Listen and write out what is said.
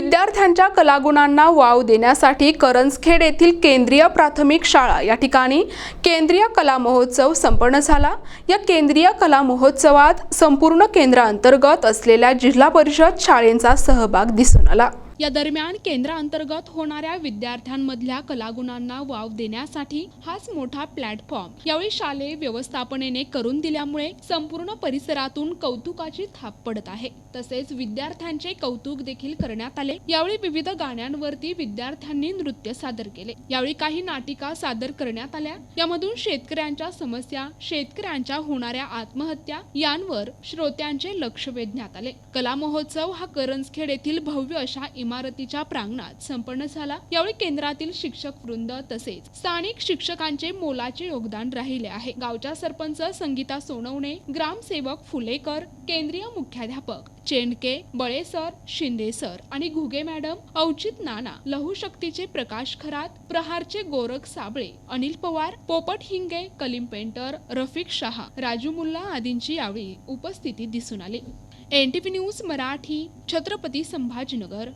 विद्यार्थ्यांच्या कलागुणांना वाव देण्यासाठी करंजखेड येथील केंद्रीय प्राथमिक शाळा या ठिकाणी केंद्रीय कला महोत्सव संपन्न झाला. या केंद्रीय कला महोत्सवात संपूर्ण केंद्रांतर्गत असलेल्या जिल्हा परिषद शाळेंचा सहभाग दिसून आला. या दरम्यान केंद्रांतर्गत होणाऱ्या विद्यार्थ्यांमधल्या कलागुणांना वाव देण्यासाठी हाच मोठा प्लॅटफॉर्म यावेळी शालेय व्यवस्थापनेने करून दिल्यामुळे संपूर्ण परिसरातून कौतुकाची थाप पडत आहे. तसेच विद्यार्थ्यांचे कौतुक देखील करण्यात आले. यावेळी विविध गाण्यांवरती विद्यार्थ्यांनी नृत्य सादर केले. यावेळी काही नाटिका सादर करण्यात आल्या. यामधून शेतकऱ्यांच्या समस्या शेतकऱ्यांच्या होणाऱ्या आत्महत्या यांवर श्रोत्यांचे लक्ष वेधण्यात आले. कला महोत्सव हा करंजखेड येथील भव्य अशा इमारतीच्या प्रांगणात संपन्न झाला. यावेळी केंद्रातील शिक्षक वृंद तसेच स्थानिक शिक्षकांचे मोलाचे योगदान राहिले आहे. गावच्या सरपंच संगीता सोनवणे ग्रामसेवक फुलेकर केंद्रीय मुख्याध्यापक चेंडके बळे सर शिंदे सर आणि घुगे मॅडम औचित नाना लहू शक्तीचे प्रकाश खरात प्रहारचे गोरख साबळे अनिल पवार पोपट हिंगे कलीम पेंटर रफिक शहा राजू मुल्ला आदींची यावेळी उपस्थिती दिसून आली. NTP news Marathi Chhatrapati Sambhajinagar.